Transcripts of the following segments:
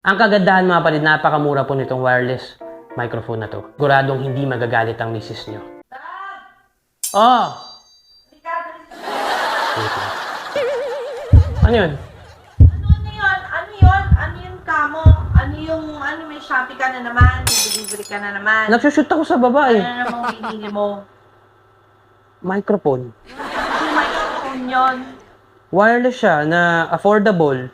Ang kagandahan mga kapatid, napakamura po nitong wireless microphone na to. Guradong hindi magagalit ang misis nyo. Oh! Wait lang. Ano yun? Ano, ano yun? Ano yun? Ano yun kamo? Ano yung, ano may Shopee ka na naman? May delivery ka na naman? Nagsushoot ako sa baba Ano eh. na namang mo? Microphone. Yung microphone yun. Wireless siya na affordable.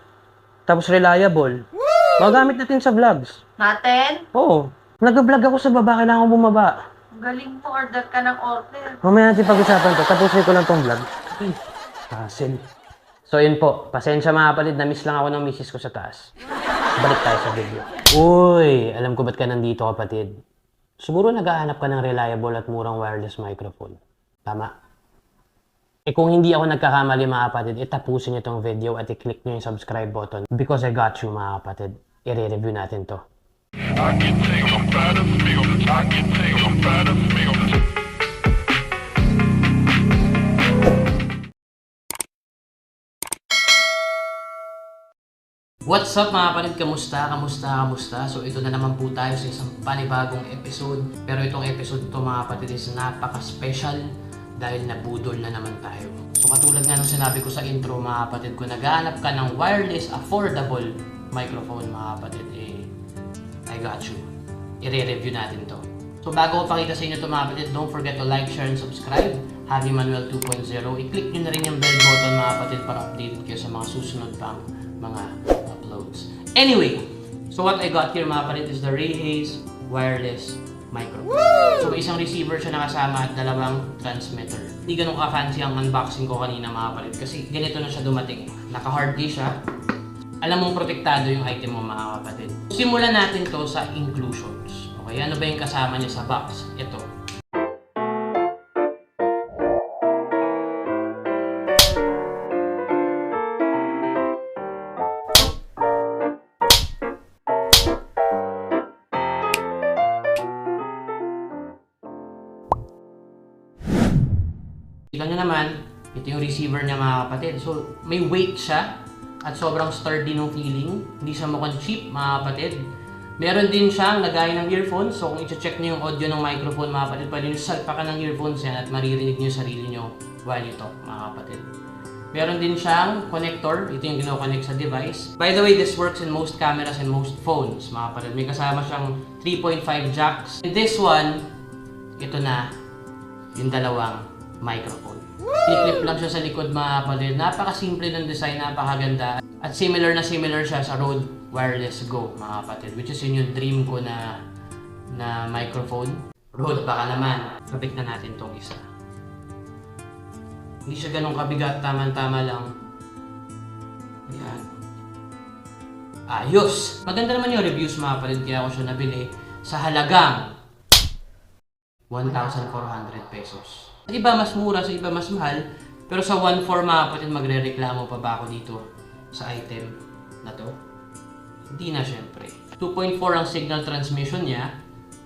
Tapos reliable. Magamit natin sa vlogs. Natin? Oo. Nag-vlog ako sa baba. Kailangan bumaba. Galing mo, order ka ng order. Mamaya natin pag-usapan to. Tapusin ko lang tong vlog. Ay, hassle. So yun po, pasensya mga kapatid, na-miss lang ako ng misis ko sa taas. Balik tayo sa video. Uy, alam ko ba't ka nandito kapatid. Siguro naghahanap ka ng reliable at murang wireless microphone. Tama? Eh kung hindi ako nagkakamali mga kapatid, itapusin niyo tong video at i-click niyo yung subscribe button because I got you mga kapatid. I-review natin to. What's up mga kapatid? Kamusta? Kamusta? Kamusta? So ito na naman po tayo sa isang panibagong episode. Pero itong episode ito mga kapatid is napaka-special dahil nabudol na naman tayo. So katulad nga nung sinabi ko sa intro mga kapatid, kung naghahanap ka ng wireless, affordable microphone mga kapatid, eh, I got you. I-review natin to. So bago ko pakita sa inyo ito mga kapatid, don't forget to like, share, and subscribe. Harry Manuel 2.0. I-click nyo na rin yung bell button mga kapatid para updated kayo sa mga susunod pang mga uploads. Anyway, so what I got here mga kapatid is the Ray Hayes wireless microphone. So may isang receiver siya nakasama at dalawang transmitter. Hindi ganun ka-fancy ang unboxing ko kanina mga kapatid kasi ganito na siya dumating. Naka-hard case siya. Alam mong protektado yung item mo mga kapatid. Simulan natin to sa inclusions. Okay, ano ba yung kasama niya sa box? Ito. Kita nyo naman, ito yung receiver niya mga kapatid. So, may weight siya at sobrang sturdy ng feeling. Hindi siya mukhang cheap mga kapatid. Meron din siyang lagay ng earphones. So, kung i-check nyo yung audio ng microphone mga kapatid, pwede nyo salpakan ng earphones yan at maririnig nyo sarili nyo while you talk mga kapatid. Meron din siyang connector. Ito yung gino-connect sa device. By the way, this works in most cameras and most phones mga kapatid. May kasama siyang 3.5 jacks. And this one, ito na, yung dalawang microphone. I-clip lang siya sa likod mga kapatid. Napakasimple ng design, napakaganda. At similar na similar siya sa Rode Wireless Go mga kapatid. Which is yun yung dream ko na na microphone. Rode baka naman. Kabit na natin tong isa. Hindi siya ganun kabigat, tama-tama lang. Ayan. Ayos! Maganda naman yung reviews mga kapatid, kaya ako siya nabili sa halagang 1,400 pesos. Sa iba mas mura, sa iba mas mahal. Pero sa 1.4 mga kapatid, magre-reklamo pa ba ako dito sa item na to? Hindi na syempre. 2.4 ang signal transmission niya.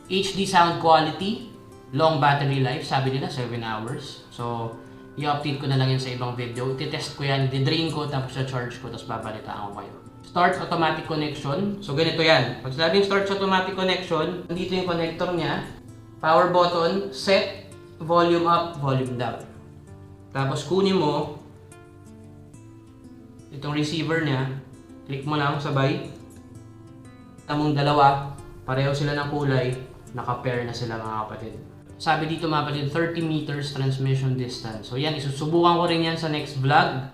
HD sound quality. Long battery life. Sabi nila 7 hours. So, i-update ko na lang yan sa ibang video. Iti-test ko yan, di-drain ko, tapos sa-charge ko, tapos babalitaan ko kayo. Start automatic connection. So, ganito yan. Pag sinabing start automatic connection, nandito yung connector niya. Power button, set, volume up, volume down. Tapos kunin mo itong receiver niya, click mo lang sabay. Tamong dalawa, pareho sila ng kulay, naka-pair na sila mga kapatid. Sabi dito mga kapatid, 30 meters transmission distance. So yan, isusubukan ko rin yan sa next vlog.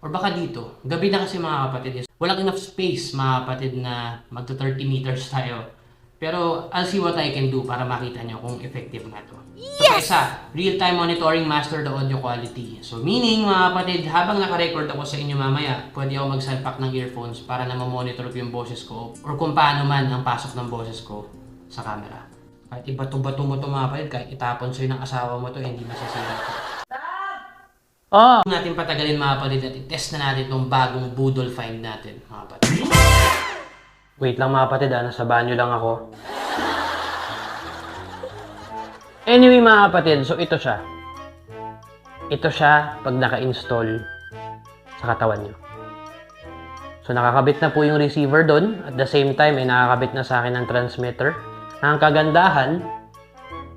Or baka dito. Gabi na kasi mga kapatid. Walang enough space mga kapatid na magto 30 meters tayo. Pero I'll see what I can do para makita nyo kung effective nga to. So isa, real-time monitoring master the audio quality. So meaning mga kapatid, habang naka-record ako sa inyo mamaya, pwede ako magsalpak ng earphones para na monitor ko yung boses ko or kung paano man ang pasok ng boses ko sa camera. Kahit ibato-bato mo to mga kapatid, kahit itapon sa'yo ng asawa mo to, eh, hindi masasira to. Oh! natin patagalin mga kapatid at i-test na natin itong bagong Boodle find natin mga kapatid. Wait lang mga kapatid ah, nasa banyo lang ako. Anyway mga kapatid, so ito siya. Ito siya pag naka-install sa katawan nyo. So nakakabit na po yung receiver doon. At the same time, ay nakakabit na sa akin ng transmitter. Ang kagandahan,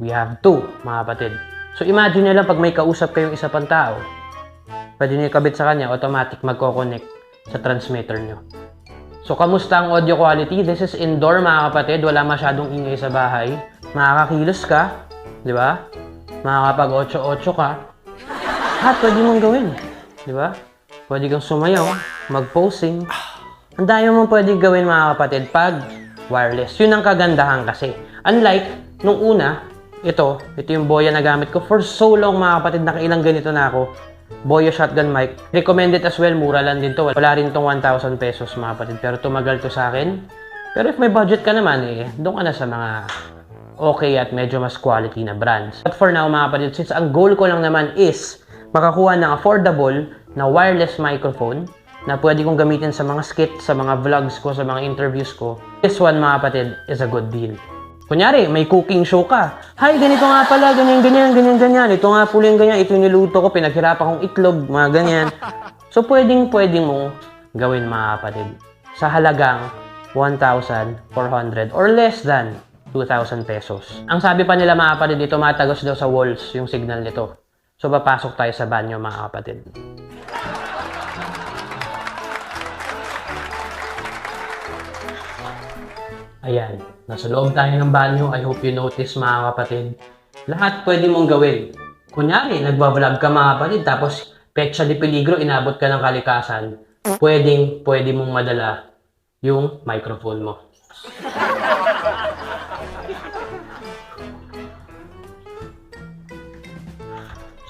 we have two, mga kapatid. So imagine nyo lang pag may kausap kayong isa pang tao, pwede nyo ikabit sa kanya, automatic magkoconnect sa transmitter nyo. So, kamusta ang audio quality? This is indoor mga kapatid. Wala masyadong ingay sa bahay. Makakakilos ka. Di ba? Makakapag 8-8 ka. Lahat pwede mong gawin. Di ba? Pwede kang sumayaw, mag-posing. Ang dami mong pwede gawin mga kapatid pag wireless. Yun ang kagandahan kasi. Unlike nung una, ito, ito yung boya na gamit ko. For so long mga kapatid, nakailang ganito na ako. Boya shotgun mic. Recommended as well, mura lang din to. Wala rin tong 1,000 pesos mga kapatid. Pero tumagal to sa akin. Pero if may budget ka naman, eh, doon ka na sa mga okay at medyo mas quality na brands. But for now mga kapatid, since ang goal ko lang naman is makakuha ng affordable na wireless microphone na pwede kong gamitin sa mga skits, sa mga vlogs ko, sa mga interviews ko, this one mga kapatid is a good deal. Kunyari, may cooking show ka. Hay, ganito nga pala, ganyan, ganyan, ganyan, ganyan. Ito nga pula yung ganyan, ito niluto ko, pinaghirapan kong itlog, mga ganyan. So, pwedeng, pwedeng mong gawin mga kapatid. Sa halagang 1,400 or less than 2,000 pesos. Ang sabi pa nila mga kapatid dito, matagos daw sa walls yung signal nito. So, papasok tayo sa banyo mga kapatid. Ayan, nasa loob tayo ng banyo. I hope you notice mga kapatid. Lahat pwede mong gawin. Kunyari, nagbablog ka mga kapatid, tapos petsa di peligro, inabot ka ng kalikasan. Pwedeng, pwede mong madala yung microphone mo.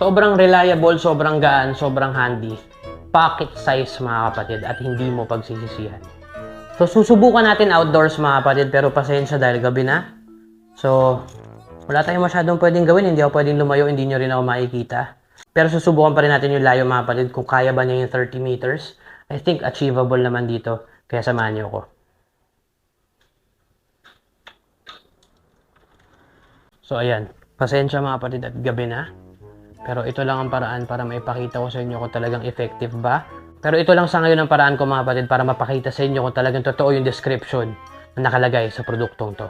Sobrang reliable, sobrang gaan, sobrang handy. Pocket size mga kapatid at hindi mo pagsisisihan. So, susubukan natin outdoors mga kapatid, pero pasensya dahil gabi na. So, wala tayong masyadong pwedeng gawin. Hindi ako pwedeng lumayo, hindi nyo rin ako makikita. Pero susubukan pa rin natin yung layo mga kapatid kung kaya ba niya yung 30 meters. I think achievable naman dito. Kaya samahan niyo ako. So, ayan. Pasensya mga kapatid at gabi na. Pero ito lang ang paraan para maipakita ko sa inyo kung talagang effective ba pero ito lang sa ngayon ang paraan ko mga kapatid para mapakita sa inyo kung talagang totoo yung description na nakalagay sa produktong to.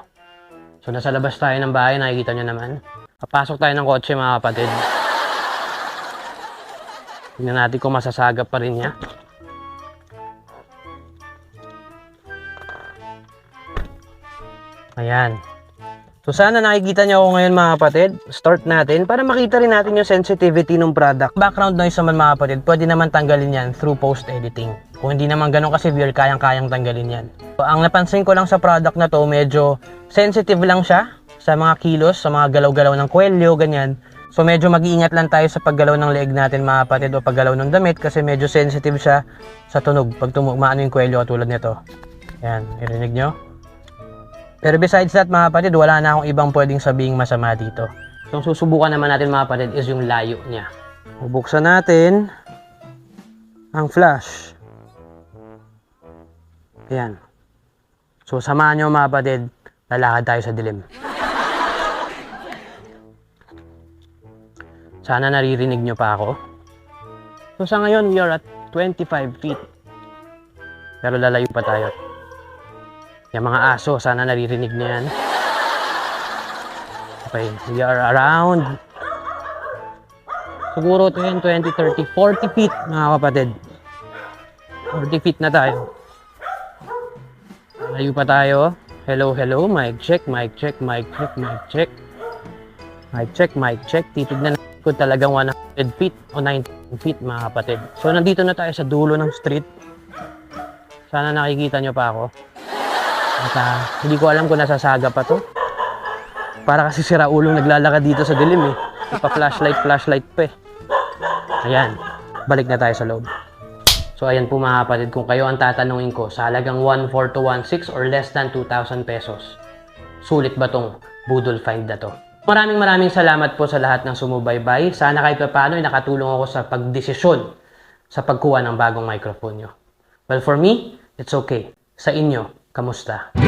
So nasa labas tayo ng bahay, nakikita nyo naman. Papasok tayo ng kotse mga kapatid. Tingnan natin kung masasagap pa rin niya. Ayan. So sana nakikita niyo ako ngayon mga kapatid. Start natin para makita rin natin yung sensitivity ng product. Background noise naman mga kapatid, pwede naman tanggalin yan through post editing. Kung hindi naman ganun kasi severe, kayang-kayang tanggalin yan. So, ang napansin ko lang sa product na to, medyo sensitive lang siya sa mga kilos, sa mga galaw-galaw ng kwelyo, ganyan. So medyo mag-iingat lang tayo sa paggalaw ng leeg natin mga kapatid o paggalaw ng damit kasi medyo sensitive siya sa tunog pag tumaano yung kwelyo katulad nito. Yan, irinig nyo? Pero besides that mga kapatid, wala na akong ibang pwedeng sabing masama dito. So, ang susubukan naman natin mga kapatid is yung layo niya. Bubuksan natin ang flash. Ayan. So, samahan nyo mga kapatid, lalakad tayo sa dilim. Sana naririnig nyo pa ako. So, sa ngayon, we are at 25 feet. Pero lalayo pa tayo. Yung mga aso, sana naririnig niyo yan. Okay, we are around siguro 10, 20, 30, 40 feet mga kapatid. 40 feet na tayo. Layo pa tayo. Hello, hello. Mic check, mic check, mic check, mic check. Mic check, mic check. Titignan ko talagang 100 feet o 90 feet mga kapatid. So, nandito na tayo sa dulo ng street. Sana nakikita nyo pa ako. At hindi ko alam kung nasasaga pa to. Para kasi sira ulong naglalakad dito sa dilim eh. Ipa-flashlight, flashlight pa eh. Ayan, balik na tayo sa loob. So ayan po mga kapatid, kung kayo ang tatanungin ko sa halagang 1,4 to 1,6 or less than 2,000 pesos, sulit ba tong Budol Find na to? Maraming maraming salamat po sa lahat ng sumubaybay. Sana kahit pa paano ay nakatulong ako sa pagdesisyon sa pagkuha ng bagong microphone nyo. Well, for me, it's okay. Sa inyo, kamusta?